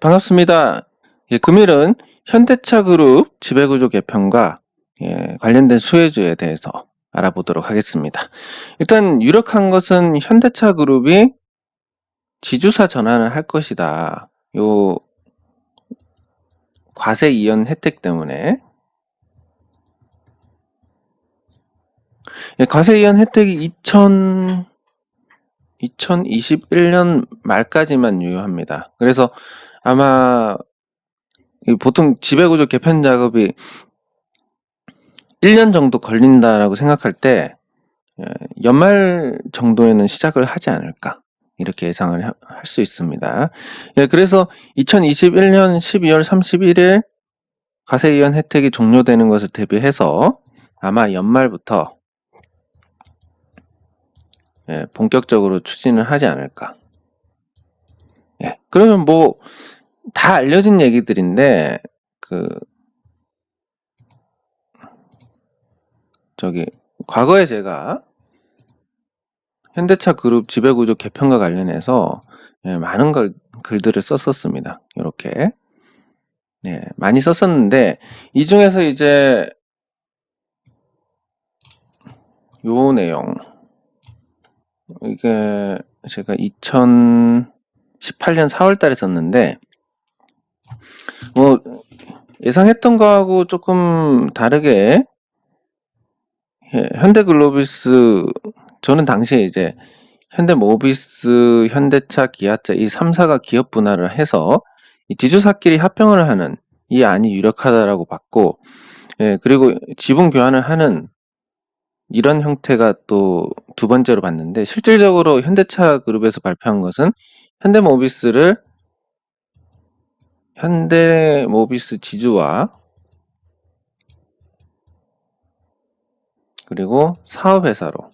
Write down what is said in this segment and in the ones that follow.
반갑습니다. 예, 금일은 현대차 그룹 지배구조 개편과 예, 관련된 수혜주에 대해서 알아보도록 하겠습니다. 일단 유력한 것은 현대차 그룹이 지주사 전환을 할 것이다. 요 과세 이연 혜택 때문에 예, 과세 이연 혜택이 2000 2021년 말까지만 유효합니다. 그래서 아마 이 보통 지배구조 개편 작업이 1년 정도 걸린다라고 생각할 때 예, 연말 정도에는 시작을 하지 않을까 이렇게 예상을 할 수 있습니다. 예, 그래서 2021년 12월 31일 과세이연 혜택이 종료되는 것을 대비해서 아마 연말부터 예, 본격적으로 추진을 하지 않을까. 예, 그러면 뭐 다 알려진 얘기들인데 그 저기 과거에 제가 현대차 그룹 지배구조 개편과 관련해서 예, 많은 걸 글들을 썼었습니다. 이렇게 예, 많이 썼었는데 이 중에서 이제 요 내용 이게 제가 2018년 4월 달에 썼는데 뭐 예상했던 거하고 조금 다르게 예, 현대글로비스 저는 당시에 이제 현대모비스, 현대차, 기아차 이 3사가 기업 분할을 해서 이 지주사끼리 합병을 하는 이 안이 유력하다라고 봤고 예, 그리고 지분 교환을 하는 이런 형태가 또 두 번째로 봤는데 실질적으로 현대차 그룹에서 발표한 것은 현대모비스를 현대 모비스 지주와 그리고 사업회사로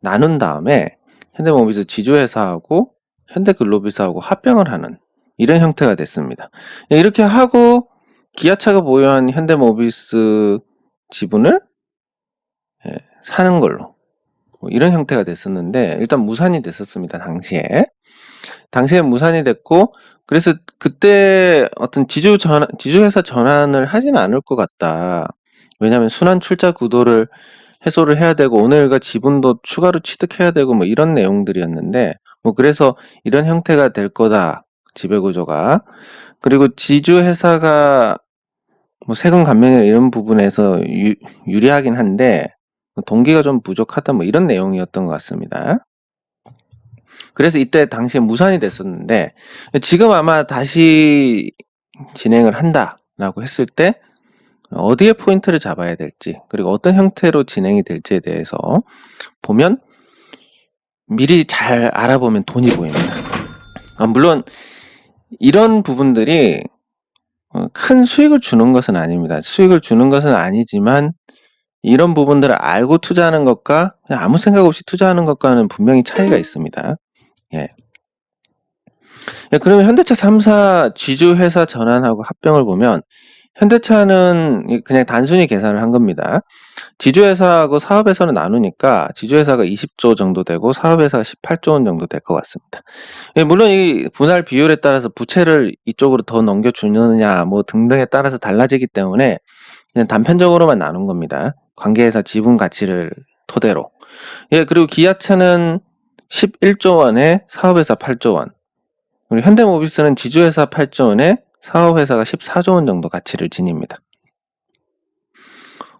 나눈 다음에 현대모비스 지주회사하고 현대글로비스하고 합병을 하는 이런 형태가 됐습니다. 예, 이렇게 하고 기아차가 보유한 현대모비스 지분을 예, 사는 걸로 뭐 이런 형태가 됐었는데 일단 무산이 됐었습니다. 당시에 당시에 무산이 됐고 그래서 그때 어떤 지주 전 지주회사 전환을 하지는 않을 것 같다. 왜냐하면 순환 출자 구도를 해소를 해야 되고 오늘과 지분도 추가로 취득해야 되고 뭐 이런 내용들이었는데 뭐 그래서 이런 형태가 될 거다 지배 구조가 그리고 지주회사가 뭐 세금 감면이나 이런 부분에서 유, 유리하긴 한데 동기가 좀 부족하다 뭐 이런 내용이었던 것 같습니다. 그래서 이때 당시에 무산이 됐었는데 지금 아마 다시 진행을 한다라고 했을 때 어디에 포인트를 잡아야 될지 그리고 어떤 형태로 진행이 될지에 대해서 보면 미리 잘 알아보면 돈이 보입니다. 아, 물론 이런 부분들이 어, 큰 수익을 주는 것은 아닙니다. 수익을 주는 것은 아니지만 이런 부분들을 알고 투자하는 것과 아무 생각 없이 투자하는 것과는 분명히 차이가 있습니다. 예. 예, 그러면 현대차 3사 지주회사 전환하고 합병을 보면 현대차는 그냥 단순히 계산을 한 겁니다. 지주회사하고 사업회사는 나누니까 지주회사가 20조 정도 되고 사업회사가 18조 원 정도 될 것 같습니다. 예, 물론 이 분할 비율에 따라서 부채를 이쪽으로 더 넘겨주느냐 뭐 등등에 따라서 달라지기 때문에 그냥 단편적으로만 나눈 겁니다. 관계회사 지분 가치를 토대로. 예, 그리고 기아차는 11조 원에 사업회사 8조 원. 그리고 현대모비스는 지주회사 8조 원에 사업회사가 14조 원 정도 가치를 지닙니다.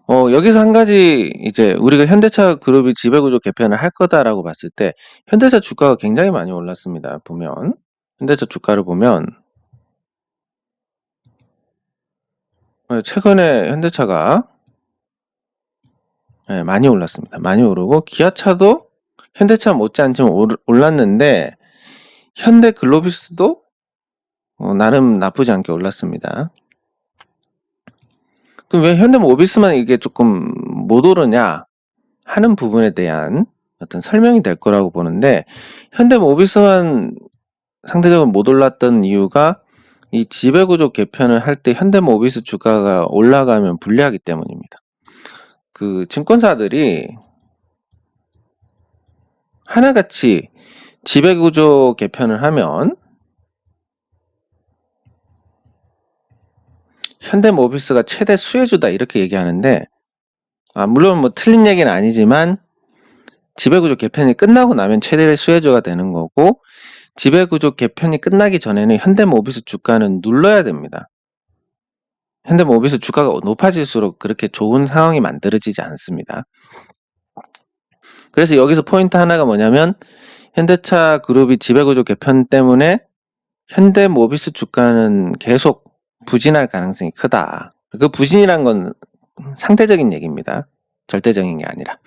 어, 여기서 한 가지 이제 우리가 현대차 그룹이 지배구조 개편을 할 거다라고 봤을 때 현대차 주가가 굉장히 많이 올랐습니다. 보면 현대차 주가를 보면 어, 최근에 현대차가 네, 많이 올랐습니다. 많이 오르고 기아차도 현대차 못지않지만 올랐는데 현대 글로비스도 어, 나름 나쁘지 않게 올랐습니다. 그럼 왜 현대 모비스만 이게 조금 못 오르냐 하는 부분에 대한 어떤 설명이 될 거라고 보는데 현대 모비스만 상대적으로 못 올랐던 이유가 이 지배구조 개편을 할 때 현대 모비스 주가가 올라가면 불리하기 때문입니다. 그 증권사들이 하나같이 지배구조 개편을 하면 현대모비스가 최대 수혜주다 이렇게 얘기하는데 아, 물론 뭐 틀린 얘기는 아니지만 지배구조 개편이 끝나고 나면 최대 수혜주가 되는 거고 지배구조 개편이 끝나기 전에는 현대모비스 주가는 눌러야 됩니다. 현대모비스 주가가 높아질수록 그렇게 좋은 상황이 만들어지지 않습니다. 그래서 여기서 포인트 하나가 뭐냐면 현대차 그룹이 지배구조 개편 때문에 현대모비스 주가는 계속 부진할 가능성이 크다. 그 부진이란 건 상대적인 얘기입니다. 절대적인 게 아니라.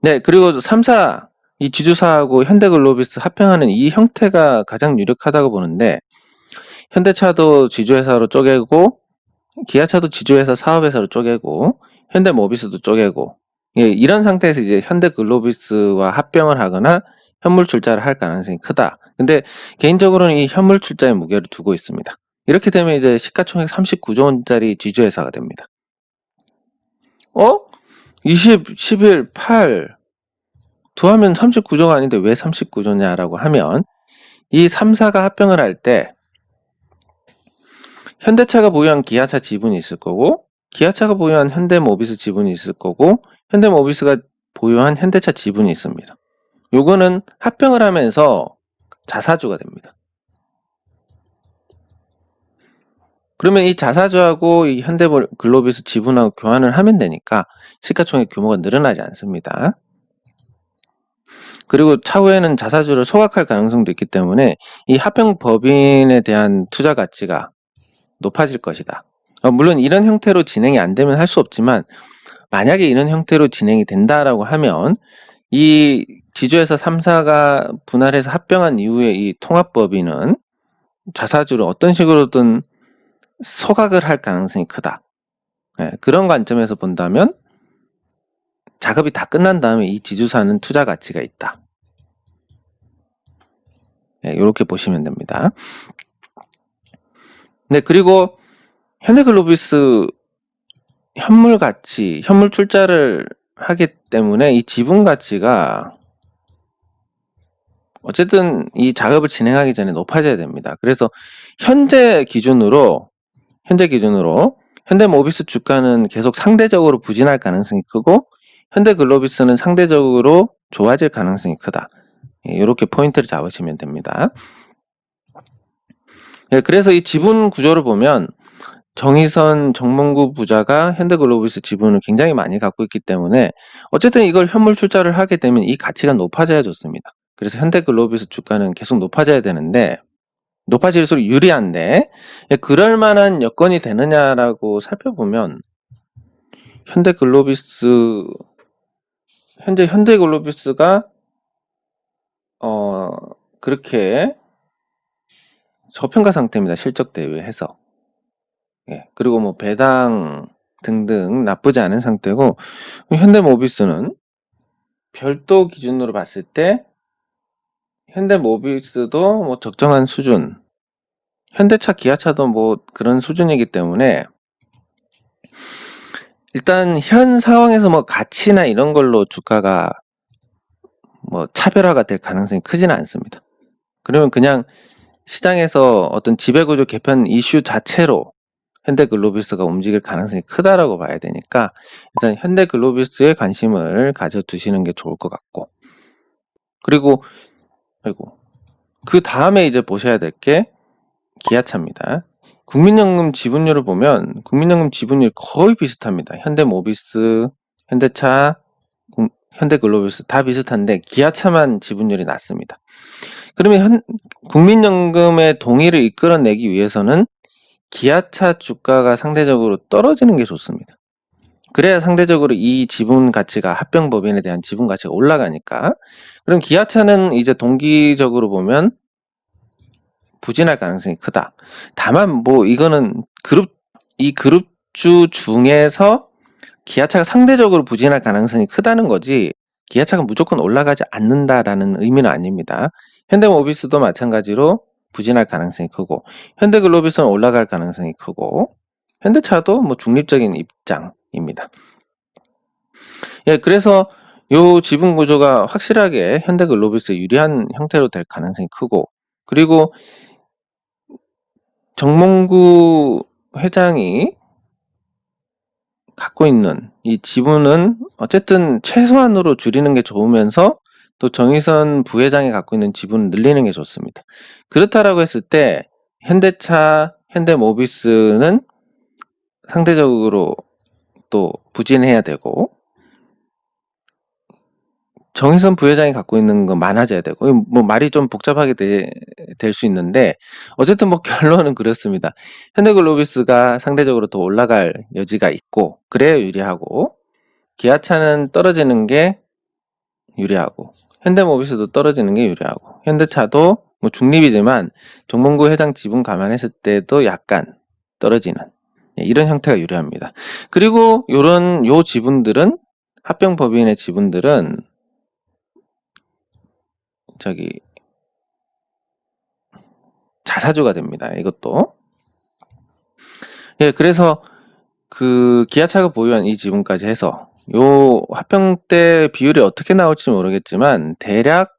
네, 그리고 3사, 이 지주사하고 현대글로비스 합병하는 이 형태가 가장 유력하다고 보는데, 현대차도 지주회사로 쪼개고, 기아차도 지주회사 사업회사로 쪼개고, 현대모비스도 쪼개고, 예, 이런 상태에서 이제 현대글로비스와 합병을 하거나 현물 출자를 할 가능성이 크다. 근데 개인적으로는 이 현물 출자에 무게를 두고 있습니다. 이렇게 되면 이제 시가총액 39 조 원짜리 지주회사가 됩니다. 어? 20, 11, 8 더하면 39조가 아닌데 왜 39조냐라고 하면 이 3사가 합병을 할 때 현대차가 보유한 기아차 지분이 있을 거고 기아차가 보유한 현대모비스 지분이 있을 거고 현대모비스가 보유한 현대차 지분이 있습니다. 요거는 합병을 하면서 자사주가 됩니다. 그러면 이 자사주하고 이 현대글로비스 지분하고 교환을 하면 되니까 시가총액 규모가 늘어나지 않습니다. 그리고 차후에는 자사주를 소각할 가능성도 있기 때문에 이 합병 법인에 대한 투자 가치가 높아질 것이다. 어, 물론 이런 형태로 진행이 안 되면 할 수 없지만 만약에 이런 형태로 진행이 된다라고 하면 이 지주회사 3사가 분할해서 합병한 이후에 이 통합법인은 자사주를 어떤 식으로든 소각을 할 가능성이 크다. 네, 그런 관점에서 본다면 작업이 다 끝난 다음에 이 지주사는 투자 가치가 있다. 네, 이렇게 보시면 됩니다. 네, 그리고 현대글로비스 현물 가치, 현물 출자를 하기 때문에 이 지분 가치가 어쨌든 이 작업을 진행하기 전에 높아져야 됩니다. 그래서 현재 기준으로 현재 기준으로 현대모비스 주가는 계속 상대적으로 부진할 가능성이 크고 현대글로비스는 상대적으로 좋아질 가능성이 크다. 이렇게 포인트를 잡으시면 됩니다. 예, 그래서 이 지분 구조를 보면 정의선 정몽구 부자가 현대글로비스 지분을 굉장히 많이 갖고 있기 때문에 어쨌든 이걸 현물 출자를 하게 되면 이 가치가 높아져야 좋습니다. 그래서 현대글로비스 주가는 계속 높아져야 되는데 높아질수록 유리한데 예, 그럴 만한 여건이 되느냐라고 살펴보면 현대글로비스 현재 현대글로비스가 어 그렇게 저평가 상태입니다. 실적 대비해서 예, 그리고 뭐 배당 등등 나쁘지 않은 상태고 현대모비스는 별도 기준으로 봤을 때 현대모비스도 뭐 적정한 수준 현대차 기아차도 뭐 그런 수준이기 때문에 일단 현 상황에서 뭐 가치나 이런 걸로 주가가 뭐 차별화가 될 가능성이 크지는 않습니다. 그러면 그냥 시장에서 어떤 지배구조 개편 이슈 자체로 현대글로비스가 움직일 가능성이 크다라고 봐야 되니까 일단 현대글로비스에 관심을 가져두시는 게 좋을 것 같고 그리고 아이고 그 다음에 이제 보셔야 될 게 기아차입니다. 국민연금 지분율을 보면 국민연금 지분율이 거의 비슷합니다. 현대모비스, 현대차, 현대글로비스 다 비슷한데 기아차만 지분율이 낮습니다. 그러면 현, 국민연금의 동의를 이끌어내기 위해서는 기아차 주가가 상대적으로 떨어지는 게 좋습니다. 그래야 상대적으로 이 지분 가치가 합병 법인에 대한 지분 가치가 올라가니까 그럼 기아차는 이제 동기적으로 보면 부진할 가능성이 크다. 다만 뭐 이거는 그룹 이 그룹주 중에서 기아차가 상대적으로 부진할 가능성이 크다는 거지 기아차가 무조건 올라가지 않는다라는 의미는 아닙니다. 현대모비스도 마찬가지로 부진할 가능성이 크고 현대글로비스는 올라갈 가능성이 크고 현대차도 뭐 중립적인 입장입니다. 예, 그래서 요 지분 구조가 확실하게 현대글로비스에 유리한 형태로 될 가능성이 크고 그리고 정몽구 회장이 갖고 있는 이 지분은 어쨌든 최소한으로 줄이는 게 좋으면서 또 정의선 부회장이 갖고 있는 지분을 늘리는 게 좋습니다. 그렇다라고 했을 때 현대차, 현대모비스는 상대적으로 또 부진해야 되고 정의선 부회장이 갖고 있는 건 많아져야 되고 뭐 말이 좀 복잡하게 될 수 있는데 어쨌든 뭐 결론은 그렇습니다. 현대글로비스가 상대적으로 더 올라갈 여지가 있고 그래야 유리하고 기아차는 떨어지는 게 유리하고 현대모비스도 떨어지는 게 유리하고 현대차도 뭐 중립이지만 정몽구 회장 지분 감안했을 때도 약간 떨어지는 예, 이런 형태가 유리합니다. 그리고 요런 요 지분들은 합병 법인의 지분들은 저기 자사주가 됩니다. 이것도. 예, 그래서 그 기아차가 보유한 이 지분까지 해서 요 합병 때 비율이 어떻게 나올지 모르겠지만 대략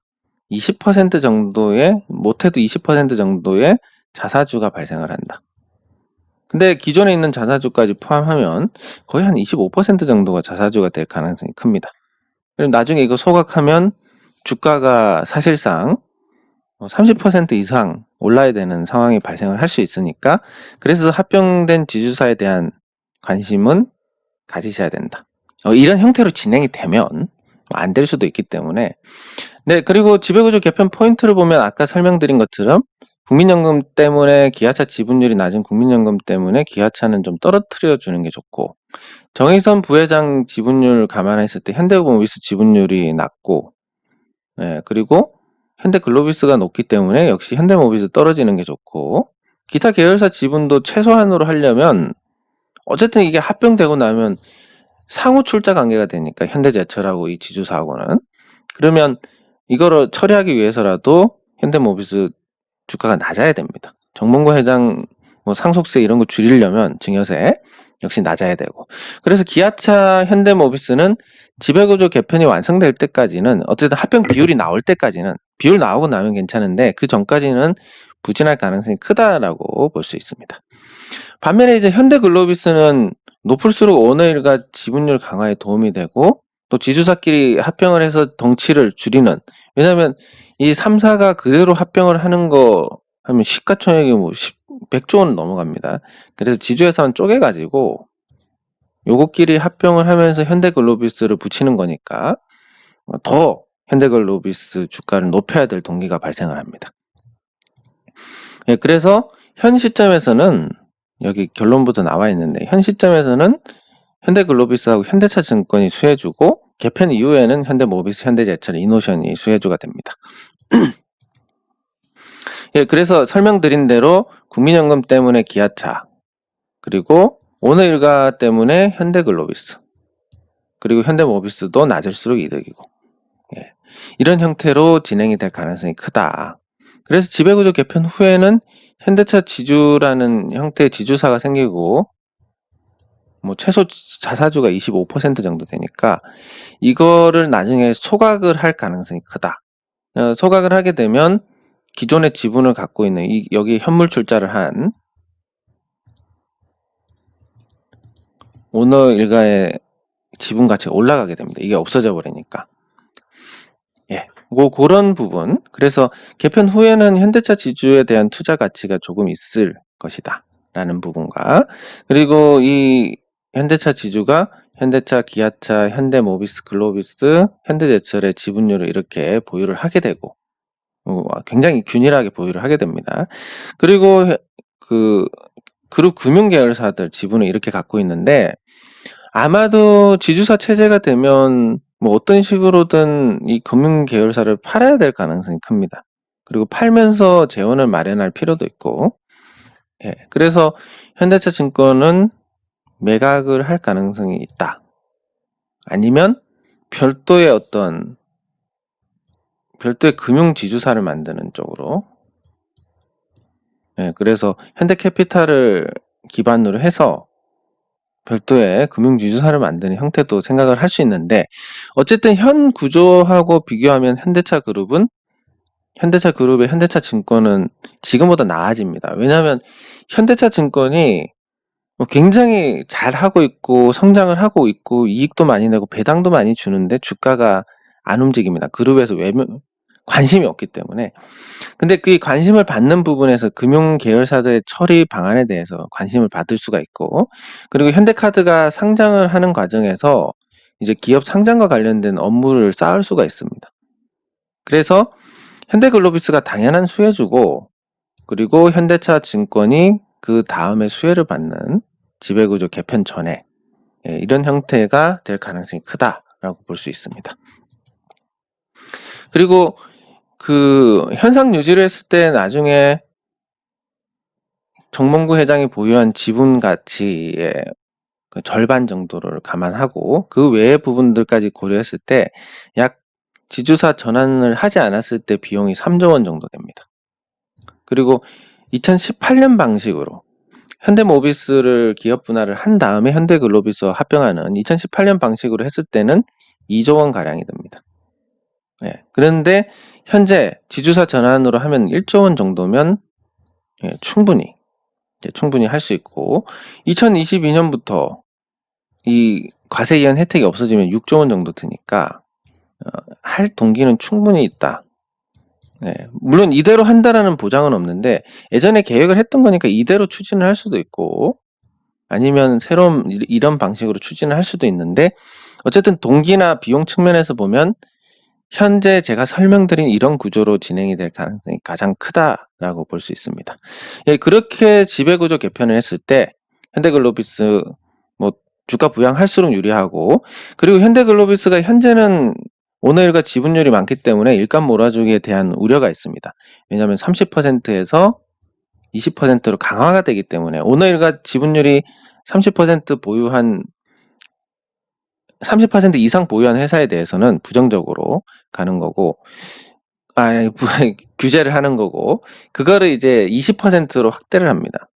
20% 정도의 못해도 20% 정도의 자사주가 발생을 한다. 근데 기존에 있는 자사주까지 포함하면 거의 한 25% 정도가 자사주가 될 가능성이 큽니다. 그리고 나중에 이거 소각하면 주가가 사실상 30% 이상 올라야 되는 상황이 발생을 할 수 있으니까 그래서 합병된 지주사에 대한 관심은 가지셔야 된다. 어, 이런 형태로 진행이 되면 안 될 수도 있기 때문에. 네 그리고 지배구조 개편 포인트를 보면 아까 설명드린 것처럼 국민연금 때문에 기아차 지분율이 낮은 국민연금 때문에 기아차는 좀 떨어뜨려 주는 게 좋고 정의선 부회장 지분율 감안했을 때 현대모비스 지분율이 낮고 예, 그리고 현대글로비스가 높기 때문에 역시 현대모비스 떨어지는 게 좋고 기타 계열사 지분도 최소한으로 하려면 어쨌든 이게 합병되고 나면 상호 출자 관계가 되니까 현대제철하고 이 지주사하고는 그러면 이거를 처리하기 위해서라도 현대모비스 주가가 낮아야 됩니다. 정몽구 회장 뭐 상속세 이런 거 줄이려면 증여세 역시 낮아야 되고 그래서 기아차 현대모비스는 지배구조 개편이 완성될 때까지는 어쨌든 합병 비율이 나올 때까지는 비율 나오고 나면 괜찮은데 그 전까지는 부진할 가능성이 크다라고 볼 수 있습니다. 반면에 이제 현대글로비스는 높을수록 오너일가 지분율 강화에 도움이 되고 또 지주사끼리 합병을 해서 덩치를 줄이는 왜냐하면 이 3사가 그대로 합병을 하는 거 하면 시가총액이 뭐 10, 100조 원 넘어갑니다. 그래서 지주회사는 쪼개가지고 요거끼리 합병을 하면서 현대글로비스를 붙이는 거니까 더 현대글로비스 주가를 높여야 될 동기가 발생을 합니다. 예, 그래서 현 시점에서는 여기 결론부터 나와 있는데 현 시점에서는 현대글로비스하고 현대차 증권이 수혜주고 개편 이후에는 현대모비스, 현대제철, 이노션이 수혜주가 됩니다. 예, 그래서 설명드린 대로 국민연금 때문에 기아차, 그리고 오늘 일가 때문에 현대글로비스, 그리고 현대모비스도 낮을수록 이득이고, 예, 이런 형태로 진행이 될 가능성이 크다. 그래서 지배구조 개편 후에는 현대차 지주라는 형태의 지주사가 생기고 뭐 최소 자사주가 25% 정도 되니까 이거를 나중에 소각을 할 가능성이 크다. 어, 소각을 하게 되면 기존의 지분을 갖고 있는 이 여기 현물 출자를 한 오너 일가의 지분 가치가 올라가게 됩니다. 이게 없어져 버리니까. 예. 뭐 그런 부분. 그래서 개편 후에는 현대차 지주에 대한 투자 가치가 조금 있을 것이다. 라는 부분과 그리고 이 현대차 지주가 현대차, 기아차, 현대모비스, 글로비스, 현대제철의 지분율을 이렇게 보유를 하게 되고 어, 굉장히 균일하게 보유를 하게 됩니다. 그리고 그 그룹 금융 계열사들 지분을 이렇게 갖고 있는데 아마도 지주사 체제가 되면 뭐 어떤 식으로든 이 금융 계열사를 팔아야 될 가능성이 큽니다. 그리고 팔면서 재원을 마련할 필요도 있고 예, 그래서 현대차 증권은 매각을 할 가능성이 있다. 아니면 별도의 어떤 별도의 금융 지주사를 만드는 쪽으로 예, 그래서 현대캐피탈을 기반으로 해서 별도의 금융지주사를 만드는 형태도 생각을 할 수 있는데 어쨌든 현 구조하고 비교하면 현대차 그룹은 현대차 그룹의 현대차 증권은 지금보다 나아집니다. 왜냐하면 현대차 증권이 뭐 굉장히 잘 하고 있고 성장을 하고 있고 이익도 많이 내고 배당도 많이 주는데 주가가 안 움직입니다. 그룹에서 외면 관심이 없기 때문에. 근데 그 관심을 받는 부분에서 금융 계열사들의 처리 방안에 대해서 관심을 받을 수가 있고 그리고 현대카드가 상장을 하는 과정에서 이제 기업 상장과 관련된 업무를 쌓을 수가 있습니다. 그래서 현대글로비스가 당연한 수혜주고 그리고 현대차 증권이 그 다음에 수혜를 받는 지배구조 개편 전에 예, 이런 형태가 될 가능성이 크다라고 볼 수 있습니다. 그리고 그 현상 유지를 했을 때 나중에 정몽구 회장이 보유한 지분 가치의 그 절반 정도를 감안하고 그 외의 부분들까지 고려했을 때 약 지주사 전환을 하지 않았을 때 비용이 3조 원 정도 됩니다. 그리고 2018년 방식으로 현대모비스를 기업 분할을 한 다음에 현대글로비스와 합병하는 2018년 방식으로 했을 때는 2조 원 가량이 됩니다. 예, 그런데 현재 지주사 전환으로 하면 1조 원 정도면 예, 충분히 예, 충분히 할 수 있고 2022년부터 이 과세 이한 혜택이 없어지면 6조 원 정도 드니까 어, 할 동기는 충분히 있다. 예, 물론 이대로 한다라는 보장은 없는데 예전에 계획을 했던 거니까 이대로 추진을 할 수도 있고 아니면 새로운 이- 이런 방식으로 추진을 할 수도 있는데 어쨌든 동기나 비용 측면에서 보면 현재 제가 설명드린 이런 구조로 진행이 될 가능성이 가장 크다라고 볼 수 있습니다. 예, 그렇게 지배구조 개편을 했을 때 현대글로비스 뭐 주가 부양할수록 유리하고 그리고 현대글로비스가 현재는 오너일가 지분율이 많기 때문에 일감 몰아주기에 대한 우려가 있습니다. 왜냐하면 30%에서 20%로 강화가 되기 때문에 오너일가 지분율이 30% 보유한 30% 이상 보유한 회사에 대해서는 부정적으로 가는 거고 아 부- 규제를 하는 거고 그거를 이제 20%로 확대를 합니다.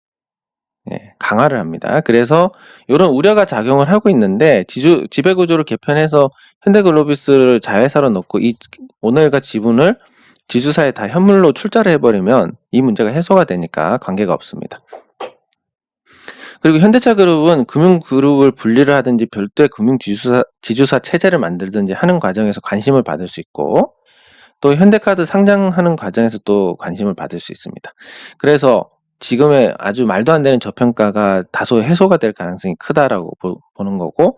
예, 강화를 합니다. 그래서 이런 우려가 작용을 하고 있는데 지주 지배 구조를 개편해서 현대글로비스를 자회사로 넣고 이 오늘과 지분을 지주사에 다 현물로 출자를 해버리면 이 문제가 해소가 되니까 관계가 없습니다. 그리고 현대차 그룹은 금융 그룹을 분리를 하든지 별도의 금융 지주사, 지주사 체제를 만들든지 하는 과정에서 관심을 받을 수 있고 또 현대카드 상장하는 과정에서 또 관심을 받을 수 있습니다. 그래서 지금의 아주 말도 안 되는 저평가가 다소 해소가 될 가능성이 크다라고 보, 는 거고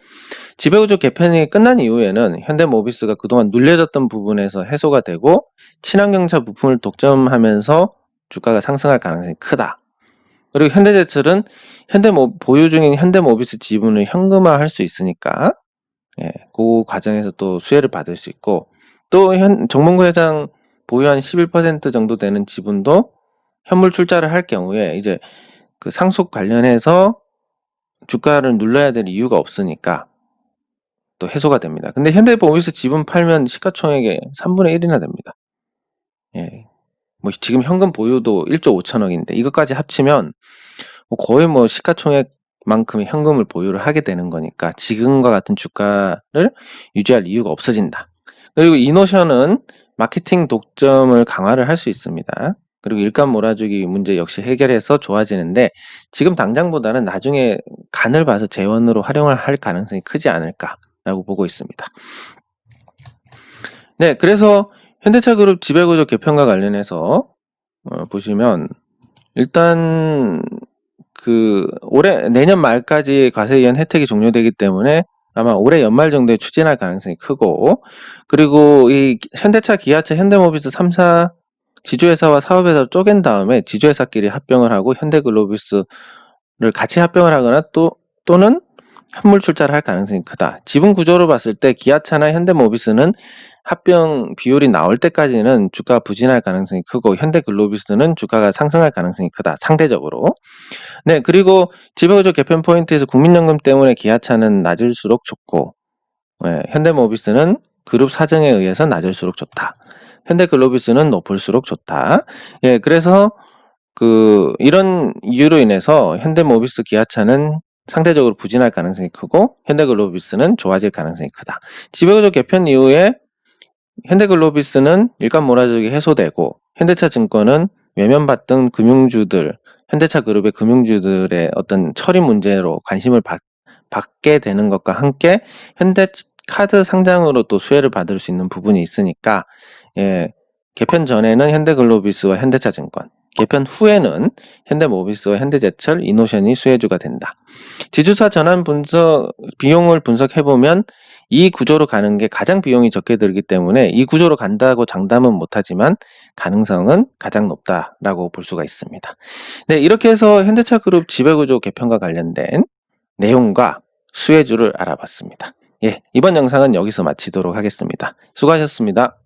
지배구조 개편이 끝난 이후에는 현대모비스가 그동안 눌려졌던 부분에서 해소가 되고 친환경차 부품을 독점하면서 주가가 상승할 가능성이 크다. 그리고 현대제철은 현대모 보유 중인 현대모비스 지분을 현금화할 수 있으니까 예, 그 과정에서 또 수혜를 받을 수 있고 또 현, 정몽구 회장 보유한 11% 정도 되는 지분도 현물 출자를 할 경우에 이제 그 상속 관련해서 주가를 눌러야 될 이유가 없으니까 또 해소가 됩니다. 근데 현대모비스 지분 팔면 시가총액의 3분의 1이나 됩니다. 예. 뭐 지금 현금 보유도 1조 5천억인데 이것까지 합치면 뭐 거의 뭐 시가총액만큼의 현금을 보유를 하게 되는 거니까 지금과 같은 주가를 유지할 이유가 없어진다. 그리고 이노션은 마케팅 독점을 강화를 할 수 있습니다. 그리고 일감 몰아주기 문제 역시 해결해서 좋아지는데 지금 당장보다는 나중에 간을 봐서 재원으로 활용을 할 가능성이 크지 않을까라고 보고 있습니다. 네, 그래서 현대차 그룹 지배구조 개편과 관련해서 어, 보시면 일단 그 올해 내년 말까지 과세 이한 혜택이 종료되기 때문에 아마 올해 연말 정도에 추진할 가능성이 크고 그리고 이 현대차, 기아차, 현대모비스 3사 지주회사와 사업회사를 쪼갠 다음에 지주회사끼리 합병을 하고 현대글로비스를 같이 합병을 하거나 또 또는 현물 출자를 할 가능성이 크다. 지분 구조로 봤을 때 기아차나 현대모비스는 합병 비율이 나올 때까지는 주가 부진할 가능성이 크고 현대글로비스는 주가가 상승할 가능성이 크다. 상대적으로. 네, 그리고 지배구조 개편 포인트에서 국민연금 때문에 기아차는 낮을수록 좋고 예, 현대모비스는 그룹 사정에 의해서 낮을수록 좋다. 현대글로비스는 높을수록 좋다. 예, 그래서 그 이런 이유로 인해서 현대모비스 기아차는 상대적으로 부진할 가능성이 크고 현대글로비스는 좋아질 가능성이 크다. 지배구조 개편 이후에 현대글로비스는 일감 몰아주기 해소되고 현대차 증권은 외면받던 금융주들, 현대차 그룹의 금융주들의 어떤 처리 문제로 관심을 받, 받게 되는 것과 함께 현대 카드 상장으로 또 수혜를 받을 수 있는 부분이 있으니까 예, 개편 전에는 현대글로비스와 현대차증권, 개편 후에는 현대모비스와 현대제철, 이노션이 수혜주가 된다. 지주사 전환 분석 비용을 분석해 보면 이 구조로 가는 게 가장 비용이 적게 들기 때문에 이 구조로 간다고 장담은 못하지만 가능성은 가장 높다라고 볼 수가 있습니다. 네, 이렇게 해서 현대차 그룹 지배구조 개편과 관련된 내용과 수혜주를 알아봤습니다. 예, 이번 영상은 여기서 마치도록 하겠습니다. 수고하셨습니다.